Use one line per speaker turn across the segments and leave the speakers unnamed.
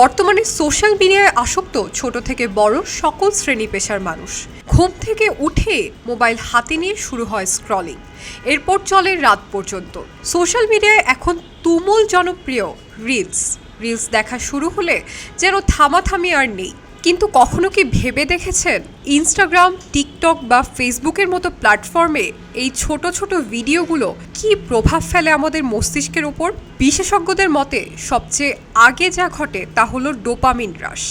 বর্তমানে সোশ্যাল মিডিয়ায় আসক্ত ছোট থেকে বড় সকল শ্রেণি পেশার মানুষ। ঘুম থেকে উঠে মোবাইল হাতে নিয়ে শুরু হয় স্ক্রলিং। এরপর চলে রাত পর্যন্ত। সোশ্যাল মিডিয়ায় এখন তুমুল জনপ্রিয় রিলস। রিলস দেখা শুরু হলে যেন থামাথামি আর নেই। কিন্তু কখনো কি ভেবে দেখেছেন? ইনস্টাগ্রাম টিকটক বা ফেসবুকের মতো প্ল্যাটফর্মে এই ছোট ছোট ভিডিওগুলো কি প্রভাব ফেলে আমাদের মস্তিষ্কের ওপর? বিশেষজ্ঞদের মতে, সবচেয়ে আগে যা ঘটে তা হলো ডোপামিন হ্রাস।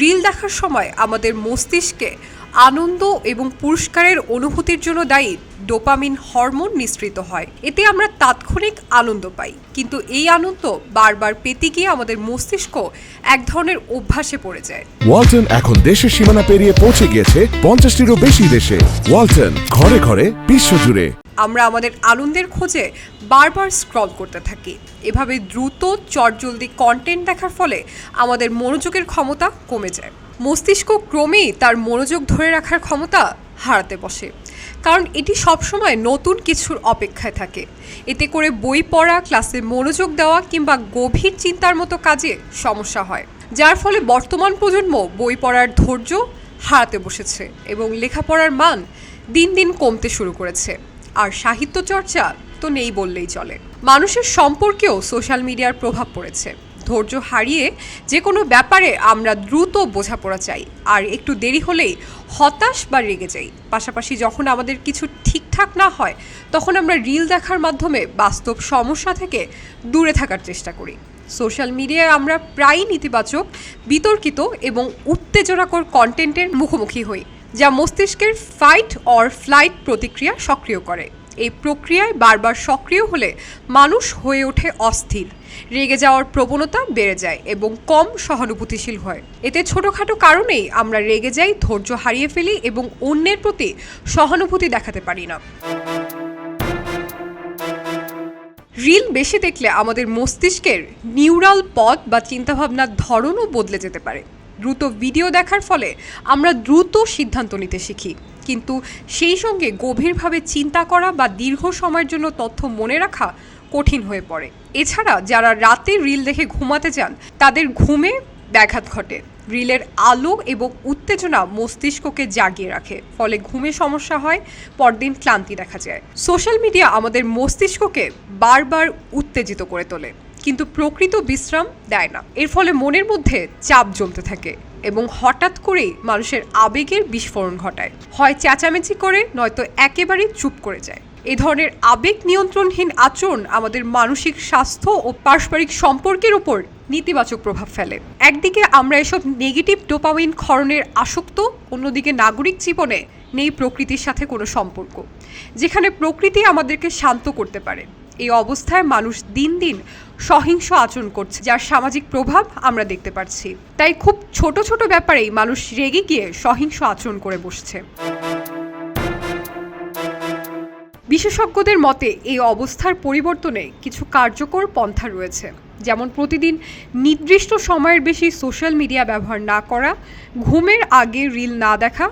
রিল দেখার সময় আমাদের মস্তিষ্কে আনন্দ এবং পুরস্কারের অনুভূতির জন্য দায়ী ডোপামিন হরমোন নিঃসৃত হয়। এতে আমরা তাৎক্ষণিক আনন্দ পাই। কিন্তু এই আনন্দ বারবার পেতে গিয়ে আমাদের মস্তিষ্ক এক ধরনের অভ্যাসে পড়ে যায়।
ওয়ালটন এখন দেশের সীমানা পেরিয়ে পৌঁছে গিয়েছে পঞ্চাশটিরও বেশি দেশে। ওয়ালটন ঘরে ঘরে বিশ্বজুড়ে।
আমরা আমাদের আনন্দের খোঁজে বারবার স্ক্রল করতে থাকি। এভাবে দ্রুত চটজলদি কন্টেন্ট দেখার ফলে আমাদের মনোযোগের ক্ষমতা কমে যায়। মস্তিষ্ক ক্রমেই তার মনোযোগ ধরে রাখার ক্ষমতা হারাতে বসে। কারণ এটি সবসময় নতুন কিছুর অপেক্ষায় থাকে। এতে করে বই পড়া, ক্লাসে মনোযোগ দেওয়া কিংবা গভীর চিন্তার মতো কাজে সমস্যা হয়। যার ফলে বর্তমান প্রজন্ম বই পড়ার ধৈর্য হারাতে বসেছে এবং লেখাপড়ার মান দিন দিন কমতে শুরু করেছে। আর সাহিত্য চর্চা তো নেই বললেই চলে। মানুষের সম্পর্কেও সোশ্যাল মিডিয়ার প্রভাব পড়েছে। ধৈর্য হারিয়ে যে কোনো ব্যাপারে আমরা দ্রুত বোঝাপড়া চাই। আর একটু দেরি হলেই হতাশ বা রেগে যাই। পাশাপাশি যখন আমাদের কিছু ঠিকঠাক না হয়, তখন আমরা রিল দেখার মাধ্যমে বাস্তব সমস্যা থেকে দূরে থাকার চেষ্টা করি। সোশ্যাল মিডিয়ায় আমরা প্রায়ই নেতিবাচক, বিতর্কিত এবং উত্তেজনাকর কন্টেন্টের মুখোমুখি হই, যা মস্তিষ্কের ফাইট অর ফ্লাইট প্রতিক্রিয়া সক্রিয় করে। এই প্রক্রিয়ায় বারবার সক্রিয় হলে মানুষ হয়ে ওঠে অস্থির। রেগে যাওয়ার প্রবণতা বেড়ে যায় এবং কম সহানুভূতিশীল হয়। এতে ছোটোখাটো কারণেই আমরা রেগে যাই, ধৈর্য হারিয়ে ফেলি এবং অন্যের প্রতি সহানুভূতি দেখাতে পারি না। রিল বেশি দেখলে আমাদের মস্তিষ্কের নিউরাল পথ বা চিন্তাভাবনার ধরনও বদলে যেতে পারে। দ্রুত ভিডিও দেখার ফলে আমরা দ্রুত সিদ্ধান্ত নিতে শিখি। কিন্তু সেই সঙ্গে গভীরভাবে চিন্তা করা বা দীর্ঘ সময়ের জন্য তথ্য মনে রাখা কঠিন হয়ে পড়ে। এছাড়া যারা রাতে রিল দেখে ঘুমাতে যান তাদের ঘুমে ব্যাঘাত ঘটে। রিলের আলো এবং উত্তেজনা মস্তিষ্ককে জাগিয়ে রাখে, ফলে ঘুমে সমস্যা হয়, পরদিন ক্লান্তি দেখা যায়। সোশ্যাল মিডিয়া আমাদের মস্তিষ্ককে বারবার উত্তেজিত করে তোলে, কিন্তু প্রকৃত বিশ্রাম দেয় না। এর ফলে মনের মধ্যে চাপ জমতে থাকে। এবং হঠাৎ করেই মানুষের আবেগের বিস্ফোরণ ঘটায়। হয় চেঁচামেচি করে, নয়তো একেবারেই চুপ করে যায়। এ ধরনের আবেগ নিয়ন্ত্রণহীন আচরণ আমাদের মানসিক স্বাস্থ্য ও পারস্পরিক সম্পর্কের উপর নেতিবাচক প্রভাব ফেলে। একদিকে আমরা এসব নেগেটিভ ডোপামিন ক্ষরণের আসক্ত, অন্যদিকে নাগরিক জীবনে নেই প্রকৃতির সাথে কোনো সম্পর্ক, যেখানে প্রকৃতি আমাদেরকে শান্ত করতে পারে। এই অবস্থায় মানুষ দিন দিন সহিংস আচরণ করছে, যার সামাজিক প্রভাব আমরা দেখতে পাচ্ছি তাই খুব ছোট ছোট ব্যাপারেই মানুষ রেগে গিয়ে সহিংস আচরণ করে বসছে। বিশেষজ্ঞদের মতে, এই অবস্থার পরিবর্তনে কিছু কার্যকর পন্থা রয়েছে। যেমন প্রতিদিন নির্দিষ্ট সময়ের বেশি সোশ্যাল মিডিয়া ব্যবহার না করা, ঘুমের আগে রিল না দেখা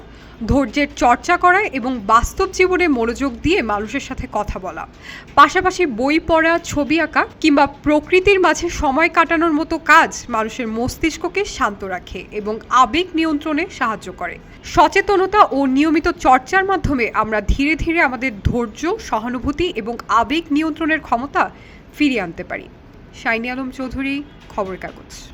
ধৈর্যের চর্চা করা এবং বাস্তব জীবনে মনোযোগ দিয়ে মানুষের সাথে কথা বলা। পাশাপাশি বই পড়া, ছবি আঁকা কিংবা প্রকৃতির মাঝে সময় কাটানোর মতো কাজ মানুষের মস্তিষ্ককে শান্ত রাখে এবং আবেগ নিয়ন্ত্রণে সাহায্য করে। সচেতনতা ও নিয়মিত চর্চার মাধ্যমে আমরা ধীরে ধীরে আমাদের ধৈর্য, সহানুভূতি এবং আবেগ নিয়ন্ত্রণের ক্ষমতা ফিরিয়ে আনতে পারি। শাইনি আলম চৌধুরী, খবর কাগজ।